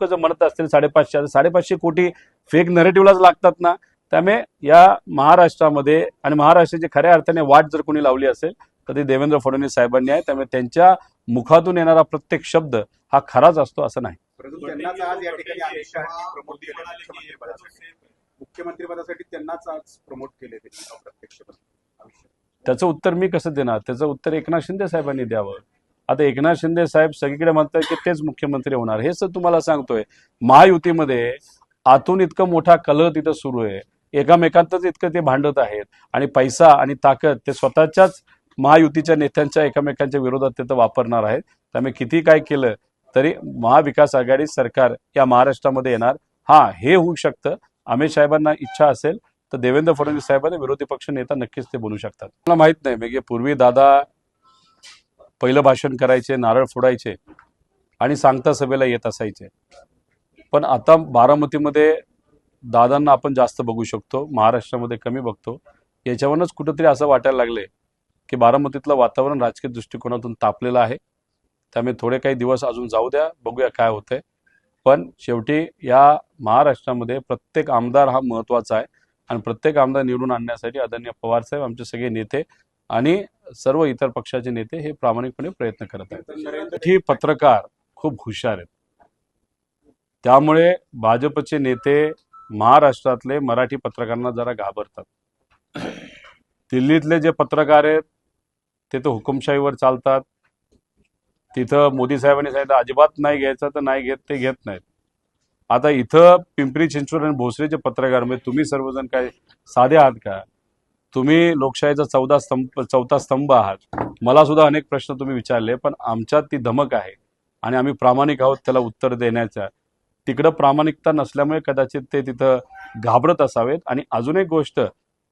लोक जर म्हणत असतील साडेपाचशे आता साडेपाचशे कोटी फेक नरेटिव्हलाच लागतात ना त्यामुळे या महाराष्ट्रामध्ये आणि महाराष्ट्राची खऱ्या अर्थाने वाट जर कोणी लावली असेल तर ते देवेंद्र फडणवीस साहेबांनी आहे. त्यामुळे त्यांच्या मुखातून येणारा प्रत्येक शब्द हा खराच असतो असं नाही. परंतु त्यांनाच आज प्रमोट केले मुख्यमंत्रीपदासाठी मुख्यमंत्रीपदासाठी त्यांनाच आज प्रमोट केले ते. अप्रत्यक्षपणे आयुष्यात. त्याचं उत्तर मी कसं देणार? त्याचं उत्तर एकनाथ शिंदे साहेबांनी द्यावं. आता एकनाथ शिंदे साहेब सगळीकडे म्हणतात की तेच मुख्यमंत्री होणार. हे सर तुम्हाला सांगतोय महायुतीमध्ये आतून इतकं मोठा कलह तिथं सुरू आहे. एकामेकांतच इतकं ते भांडत आहेत. आणि पैसा आणि ताकद ते स्वतःच्याच महायुतीच्या नेत्यांच्या एकमेकांच्या विरोधात तिथं वापरणार आहेत. त्यामुळे किती काय केलं तरी महाविकास आघाडी सरकार या महाराष्ट्रामध्ये येणार. हा हे होऊ शकतं. अमित साहेबांना इच्छा असेल तर देवेंद्र फडणवीस साहेबांना विरोधी पक्ष नेता नक्कीच ते बोलू शकतात. मला माहीत नाही म्हणजे पूर्वी दादा पहिलं भाषण करायचे नारळ फोडायचे आणि सांगता सभेला येत असायचे. पण आता बारामतीमध्ये दादांना आपण जास्त बघू शकतो महाराष्ट्रामध्ये कमी बघतो. याच्यावरूनच कुठंतरी असं वाटायला लागले की बारामतीतलं वातावरण राजकीय दृष्टिकोनातून तापलेलं आहे. त्यामुळे थोडे काही दिवस अजून जाऊ द्या बघूया काय होतंय. पण शेवटी या महाराष्ट्रामध्ये प्रत्येक आमदार हा महत्त्वाचा आहे. आणि प्रत्येक आमदार निवडून आणण्यासाठी आदरणीय पवार साहेब आमचे सगळे नेते आणि सर्व इतर पक्षाचे नेते हे प्रामाणिकपणे प्रयत्न करत आहेत. ही पत्रकार खूप हुशार आहेत. त्यामुळे भाजपचे नेते महाराष्ट्रातले मराठी पत्रकारांना जरा घाबरतात. दिल्लीतले जे पत्रकार आहेत ते तर हुकुमशाहीवर चालतात. तिथं मोदी साहेबांनी सांगितलं अजिबात नाही घ्यायचं तर नाही घेत ते घेत नाहीत. आता इथं पिंपरी चिंचवड आणि भोसरेचे पत्रकार म्हणजे तुम्ही सर्वजण काय साधे आहात का? तुम्ही लोकशाहीचा चौदा स्तंभ चौथा स्तंभ आहात. मला सुद्धा अनेक प्रश्न तुम्ही विचारले पण आमच्यात ती धमक आहे आणि आम्ही प्रामाणिक आहोत त्याला उत्तर देण्याच्या तिकडं प्रामाणिकता नसल्यामुळे कदाचित ते तिथं घाबरत असावेत. आणि अजून एक गोष्ट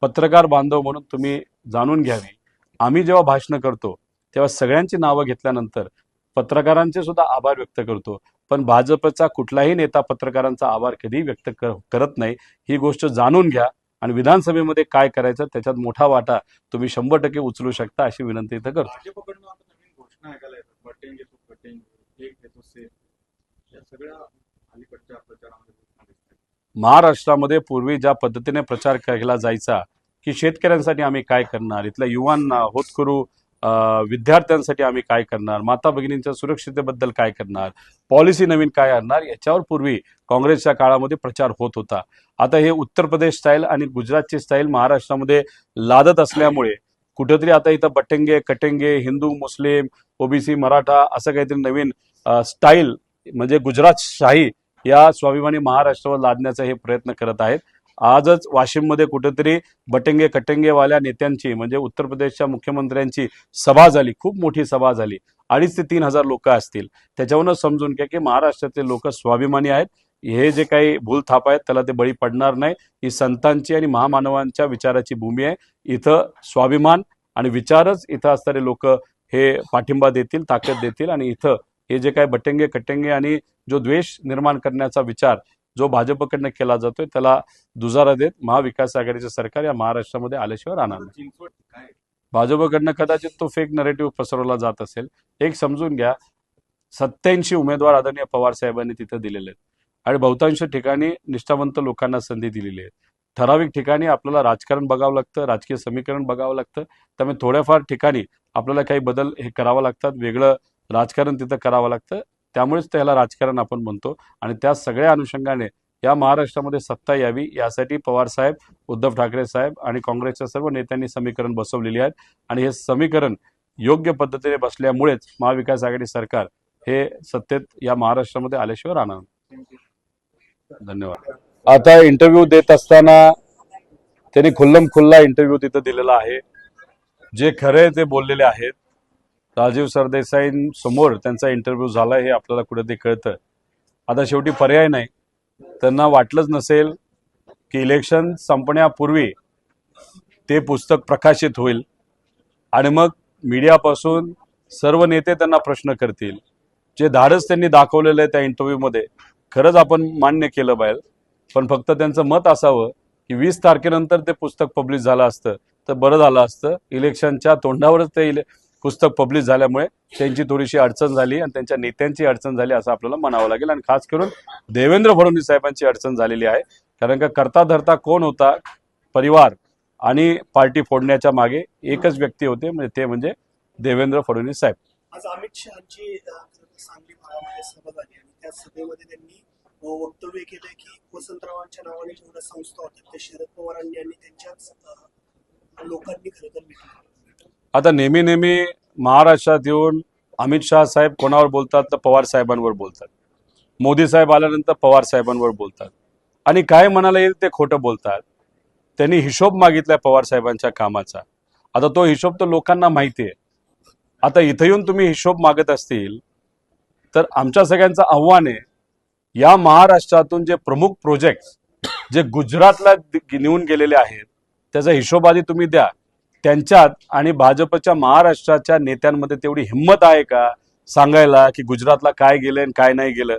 पत्रकार बांधव म्हणून तुम्ही जाणून घ्यावी आम्ही जेव्हा भाषणं करतो तेव्हा सगळ्यांची नावं घेतल्यानंतर पत्रकारांचे सुद्धा आभार व्यक्त करतो. पण भाजपचा कुठलाही नेता पत्रकारांचा आभार कधी व्यक्त कर- करत नाही. ही गोष्ट जाणून घ्या. आणि विधानसभेमध्ये काय करायचं त्याच्यात मोठा वाटा तुम्ही शंभर टक्के उचलू शकता अशी विनंती इथं करतो. महाराष्ट्रामध्ये पूर्वी ज्या पद्धतीने प्रचार केला जायचा की शेतकऱ्यांसाठी आम्ही काय करणार? इथल्या युवांना होतकरू विद्यार्थ्यांसाठी आम्ही काय करणार? माता भगिनींच्या सुरक्षिततेबद्दल काय करणार? पॉलिसी नवीन काय आणणार? याच्यावर पूर्वी काँग्रेसच्या काळामध्ये प्रचार होत होता. आता हे उत्तर प्रदेश स्टाईल आणि गुजरातची स्टाईल महाराष्ट्रामध्ये लादत असल्यामुळे कुठेतरी आता इथं बटेंगे कटेंगे हिंदू मुस्लिम ओबीसी मराठा असं काहीतरी नवीन स्टाईल म्हणजे गुजरात शाही या स्वाभिमानी महाराष्ट्रावर लादण्याचा हे प्रयत्न करत आहेत. आजच वाशिममध्ये कुठेतरी बटेंगे कटेंगेवाल्या नेत्यांची म्हणजे उत्तर प्रदेशच्या मुख्यमंत्र्यांची सभा झाली खूप मोठी सभा झाली. अडीच ते तीन हजार लोक असतील. त्याच्यावरूनच समजून घ्या की महाराष्ट्रातले लोक स्वाभिमानी आहेत. हे जे काही भूल थाप आहेत त्याला ते बळी पडणार नाही. ही संतांची आणि महामानवांच्या विचाराची भूमी आहे. इथं स्वाभिमान आणि विचारच इथं असणारे लोक हे पाठिंबा देतील ताकद देतील आणि इथं हे जे काही बटेंगे कटेंगे आणि जो द्वेष निर्माण करण्याचा विचार जो भाजपकडनं केला जातोय त्याला दुजारा देत महाविकास आघाडीचं सरकार या महाराष्ट्रामध्ये आल्याशिवाय राहणार नाही. भाजपकडनं कदाचित तो फेक नरेटिव्ह पसरवला जात असेल. एक समजून घ्या सत्याऐंशी उमेदवार आदरणीय पवार साहेबांनी तिथं दिलेले आहेत. आणि बहुतांश ठिकाणी निष्ठावंत लोकांना संधी दिलेली आहे. ठराविक ठिकाणी आपल्याला राजकारण बघावं लागतं राजकीय समीकरण बघावं लागतं. त्यामुळे थोड्याफार ठिकाणी आपल्याला काही बदल हे करावं लागतात वेगळं राजकारण तिथं करावं लागतं. त्यामुळेच त्याला राजकारण आपण म्हणतो. आणि त्या सगळ्या अनुषंगाने या महाराष्ट्रामध्ये सत्ता यावी यासाठी पवार साहेब उद्धव ठाकरे साहेब आणि काँग्रेसच्या सर्व नेत्यांनी समीकरण बसवलेली आहेत. आणि हे समीकरण योग्य पद्धतीने बसल्यामुळेच महाविकास आघाडी सरकार हे सत्तेत या महाराष्ट्रामध्ये आल्याशिवाय राहणार धन्यवाद. आता इंटरव्ह्यू देत असताना त्यांनी खुल्लम खुल्ला इंटरव्ह्यू तिथं दिलेला आहे. जे खरे ते बोललेले आहेत. राजीव सरदेसाईंसमोर त्यांचा इंटरव्ह्यू झाला हे आपल्याला कुठेतरी कळतं. आता शेवटी पर्याय नाही. त्यांना वाटलंच नसेल की इलेक्शन संपण्यापूर्वी ते पुस्तक प्रकाशित होईल. आणि मग मीडियापासून सर्व नेते त्यांना प्रश्न करतील. जे धाडस त्यांनी दाखवलेलं आहे त्या इंटरव्ह्यूमध्ये खरंच आपण मान्य केलं पाहिजे पण फक्त त्यांचं मत असावं की वीस तारखेनंतर ते पुस्तक पब्लिश झालं असतं तर बरं झालं असतं. इलेक्शनच्या तोंडावरच ते इले पुस्तक पब्लिश झाल्यामुळे त्यांची थोडीशी अडचण झाली आणि त्यांच्या नेत्यांची अडचण झाली असं आपल्याला म्हणावं लागेल. आणि खास करून देवेंद्र फडणवीस साहेबांची अडचण झालेली आहे. कारण का करता धरता कोण होता? परिवार आणि पार्टी फोडण्याच्या मागे एकच व्यक्ती होते म्हणजे ते म्हणजे देवेंद्र फडणवीस साहेब. आज अमित शहाची सांगली भागामध्ये सभा झाली आणि त्या सभेमध्ये त्यांनी वक्तव्य केलं की वसंतरावांच्या नावाने जेवढ्या संस्था होत्या त्या शरद पवारांनी आणि त्यांच्याच लोकांनी खरं तर मिटवल्या. आता नेहमी नेहमी महाराष्ट्रात येऊन अमित शहा साहेब कोणावर बोलतात तर पवार साहेबांवर बोलतात. मोदी साहेब आल्यानंतर पवार साहेबांवर बोलतात. आणि काय म्हणायला येईल ते खोटं बोलतात. त्यांनी हिशोब मागितलाय पवार साहेबांच्या कामाचा. आता तो हिशोब तर लोकांना माहिती आहे. आता इथं येऊन तुम्ही हिशोब मागत असतील तर आमच्या सगळ्यांचं आव्हान आहे या महाराष्ट्रातून जे प्रमुख प्रोजेक्ट जे गुजरातला दि- नेऊन गेलेले आहेत त्याचा हिशोब आधी तुम्ही द्या. त्यांच्यात आणि भाजपच्या महाराष्ट्राच्या नेत्यांमध्ये तेवढी हिंमत आहे का सांगायला की गुजरातला काय गेलं आणि काय नाही गेलं?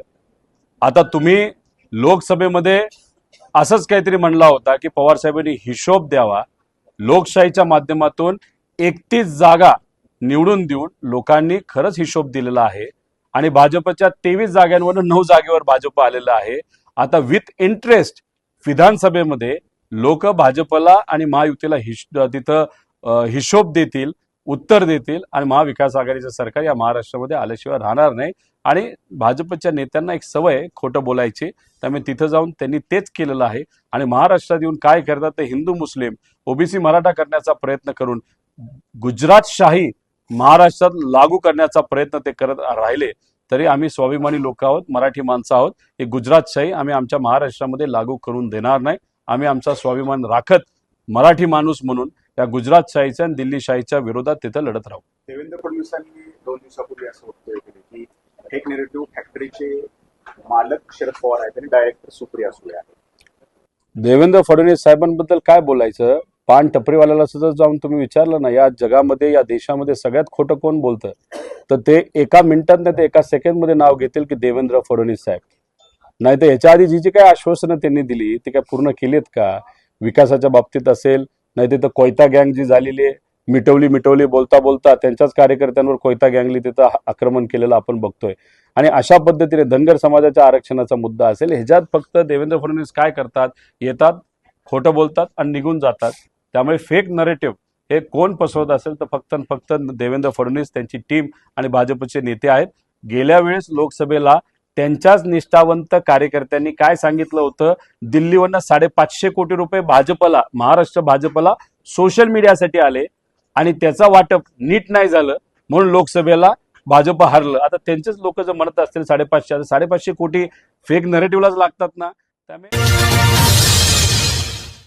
आता तुम्ही लोकसभेमध्ये असंच काहीतरी म्हणला होता की पवार साहेबांनी हिशोब द्यावा लोकशाहीच्या माध्यमातून एकतीस जागा निवडून देऊन लोकांनी खरंच हिशोब दिलेला आहे आणि भाजपच्या तेवीस जागांवरून नऊ जागेवर भाजप आलेला आहे. आता विथ इंटरेस्ट विधानसभेमध्ये लोक भाजपला आणि महायुतीला हिश तिथं हिशोब देतील उत्तर देतील आणि महाविकास आघाडीचं सरकार या महाराष्ट्रामध्ये आल्याशिवाय राहणार नाही. आणि भाजपच्या नेत्यांना एक सवय आहे खोटं बोलायची. त्यामुळे तिथं जाऊन त्यांनी तेच केलेलं आहे. आणि महाराष्ट्रात येऊन काय करतात ते हिंदू मुस्लिम ओबीसी मराठा करण्याचा प्रयत्न करून गुजरात शाही महाराष्ट्रात लागू करण्याचा प्रयत्न ते करत राहिले. तरी आम्ही स्वाभिमानी लोक आहोत मराठी माणसं आहोत. हे गुजरातशाही आम्ही आमच्या महाराष्ट्रामध्ये लागू करून देणार नाही. आम्ही आमचा स्वाभिमान राखत मराठी माणूस म्हणून या गुजरात शाहीच्या आणि दिल्ली शाहीच्या विरोधात तिथं लढत राहू. देवेंद्र फडणवीसांनी दोन दिवसापूर्वी असं वक्तव्य केलं की फेक नेरेटिव्ह फॅक्टरीचे मालक शरद पवार आहेत आणि डायरेक्टर सुप्रिया सुळे आहेत. देवेंद्र फडणवीस साहेबांबद्दल काय बोलायचं? पान टपरीवाल्याला सुद्धा जाऊन तुम्ही विचारलं ना या जगामध्ये या देशामध्ये सगळ्यात खोटं कोण बोलतं? तर ते एका मिनिटात नाही तर एका सेकंडमध्ये नाव घेतील की देवेंद्र फडणवीस साहेब. नाही तर याच्या आधी जी जी काही आश्वासनं त्यांनी दिली ती काय पूर्ण केलीत का? विकासाच्या बाबतीत असेल नाही तिथं कोयता गँग जी झालेली आहे मिटवली मिटवली बोलता बोलता त्यांच्याच कार्यकर्त्यांवर कोयता गँगली तिथं आक्रमण केलेलं आपण बघतोय. आणि अशा पद्धतीने धनगर समाजाच्या आरक्षणाचा मुद्दा असेल ह्याच्यात फक्त देवेंद्र फडणवीस काय करतात? येतात खोटं बोलतात आणि निघून जातात. त्यामुळे फेक नरेटिव्ह हे कोण पसरवत असेल तर फक्त फक्त देवेंद्र फडणवीस त्यांची टीम आणि भाजपचे नेते आहेत. गेल्या वेळेस लोकसभेला त्यांच्याच निष्ठावंत कार्यकर्त्यांनी काय सांगितलं होतं? दिल्लीवरनं साडेपाचशे कोटी रुपये भाजपला महाराष्ट्र भाजपला सोशल मीडियासाठी आले आणि त्याचा वाटप नीट नाही झालं म्हणून लोकसभेला भाजप हारलं. आता त्यांचेच लोक जर म्हणत असतील साडेपाचशे आता साडेपाचशे कोटी फेक नरेटिव्हलाच लागतात ना. त्यामुळे